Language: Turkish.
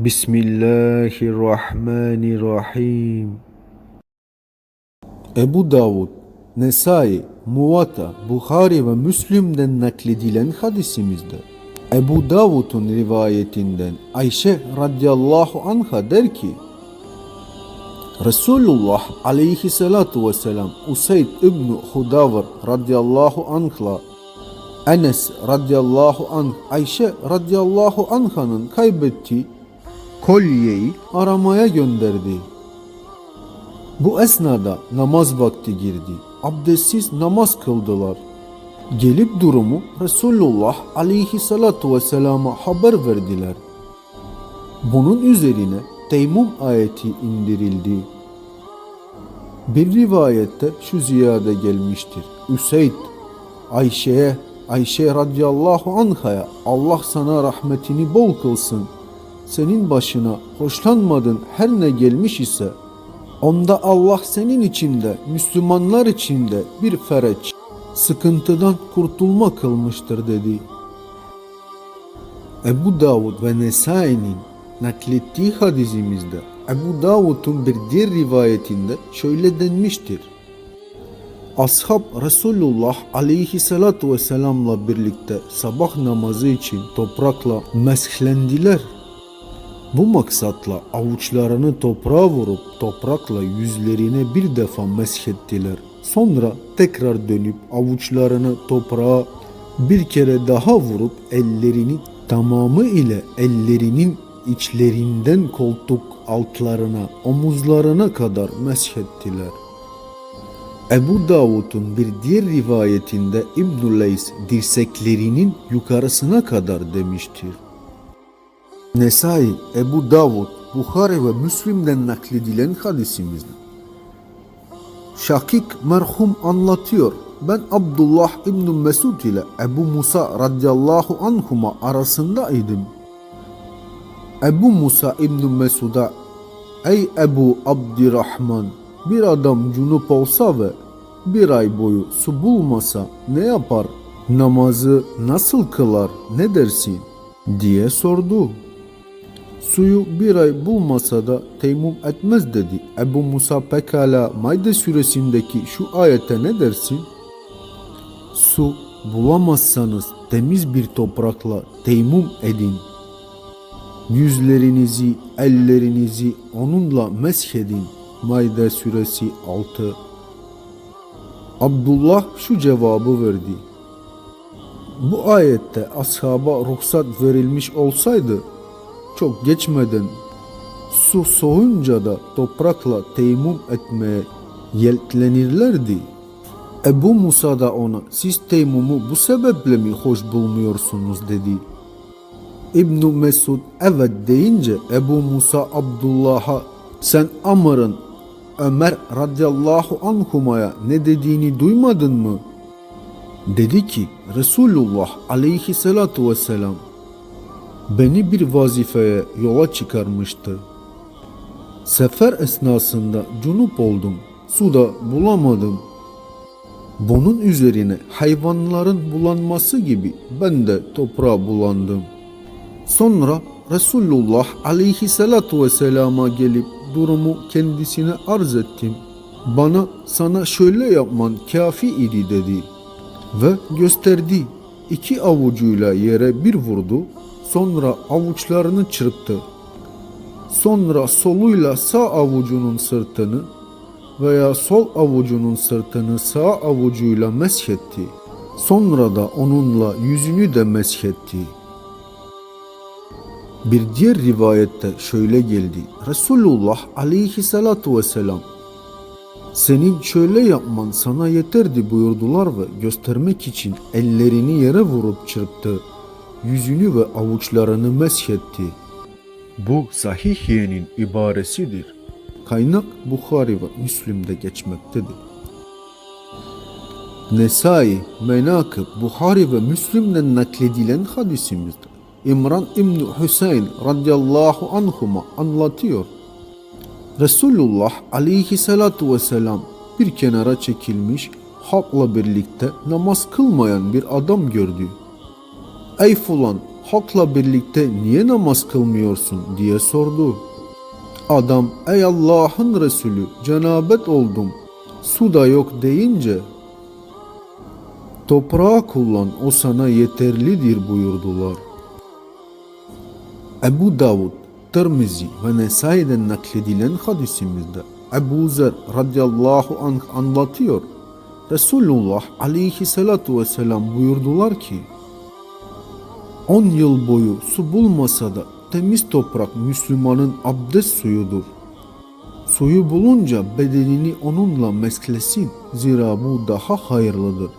Bismillahirrahmanirrahim. Ebu Davud, Nesai, Muvatta, Bukhari ve Müslim'den nakledilen hadisimizde Ebu Davud'un rivayetinden Ayşe radıyallahu anha der ki Resulullah aleyhissalatu vesselam Usayd İbni Hudavr radıyallahu anh'la Enes radıyallahu anh Ayşe radıyallahu anh'ın kaybettiği kolyeyi aramaya gönderdi. Bu esnada namaz vakti girdi. Abdestsiz namaz kıldılar. Gelip durumu Resulullah aleyhissalatu vesselama haber verdiler. Bunun üzerine Teymum ayeti indirildi. Bir rivayette şu ziyade gelmiştir. Üseyd, Ayşe'ye, Ayşe radıyallahu anhaya Allah sana rahmetini bol kılsın. Senin başına hoşlanmadığın her ne gelmiş ise onda Allah senin içinde, Müslümanlar içinde bir fereç, sıkıntıdan kurtulma kılmıştır dedi. Ebu Davud ve Nesai'nin naklettiği hadisimizde Ebu Davud'un bir diğer rivayetinde şöyle denmiştir. Ashab Resulullah aleyhissalatu vesselamla birlikte sabah namazı için toprakla meshlendiler. Bu maksatla avuçlarını toprağa vurup toprakla yüzlerine bir defa meshettiler. Sonra tekrar dönüp avuçlarını toprağa bir kere daha vurup ellerini tamamı ile ellerinin içlerinden koltuk altlarına, omuzlarına kadar meshettiler. Ebu Davud'un bir diğer rivayetinde İbn-i Leys dirseklerinin yukarısına kadar demiştir. Nesai, Ebu Davud, Bukhari ve Müslim'den nakledilen hadisimizde. Şakik merhum anlatıyor. Ben Abdullah İbn Mesud ile Ebu Musa radıyallahu anhuma arasındaydım. Ebu Musa İbn Mesud'a Ey Ebu Abdirrahman bir adam cunup olsa ve bir ay boyu su bulmasa ne yapar? Namazı nasıl kılar ne dersin? diye sordu. Suyu bir ay bulmasa da teymum etmez dedi. Ebu Musa pekala Maide suresindeki şu ayete ne dersin? Su bulamazsanız temiz bir toprakla teymum edin. Yüzlerinizi, ellerinizi onunla meshedin. Maide suresi 6 Abdullah şu cevabı verdi. Bu ayette ashaba ruhsat verilmiş olsaydı çok geçmeden su soğunca da toprakla teyemmüm etmeye yeltlenirlerdi. Ebu Musa da ona siz teymumu bu sebeple mi hoş bulmuyorsunuz dedi. İbn Mesud evet deyince Ebu Musa Abdullah'a sen Amr'ın Ömer radıyallahu anhumaya ne dediğini duymadın mı? Dedi ki Resulullah aleyhissalatu vesselam beni bir vazifeye yola çıkarmıştı. Sefer esnasında cunup oldum. Suda bulamadım. Bunun üzerine hayvanların bulanması gibi ben de toprağa bulandım. Sonra Resulullah aleyhissalatu vesselama gelip durumu kendisine arz ettim. Bana sana şöyle yapman kafi idi dedi. Ve gösterdi. İki avucuyla yere bir vurdu. Sonra avuçlarını çırptı. Sonra soluyla sağ avucunun sırtını veya sol avucunun sırtını sağ avucuyla meshetti. Sonra da onunla yüzünü de meshetti. Bir diğer rivayette şöyle geldi. Resulullah aleyhissalatu vesselam senin şöyle yapman sana yeterdi buyurdular ve göstermek için ellerini yere vurup çırptı. Yüzünü ve avuçlarını meshetti. Bu sahihiyenin ibaresidir. Kaynak Bukhari ve Müslim'de geçmektedir. Nesai, Menakıb, Bukhari ve Müslim'den nakledilen hadisimizdir. İmran İbni Hüseyin radıyallahu anhuma anlatıyor. Resulullah aleyhissalatu vesselam bir kenara çekilmiş halkla birlikte namaz kılmayan bir adam gördü. Ey fulan halkla birlikte niye namaz kılmıyorsun diye sordu. Adam ey Allah'ın Resulü cenabet oldum su da yok deyince toprağı kullan o sana yeterlidir buyurdular. Ebu Davud, Tirmizi ve Nesai'den nakledilen hadisimizde Ebu Zer radıyallahu anh anlatıyor. Resulullah aleyhissalatu vesselam buyurdular ki 10 yıl boyu su bulmasa da temiz toprak Müslümanın abdest suyudur. Suyu bulunca bedenini onunla mesklesin zira bu daha hayırlıdır.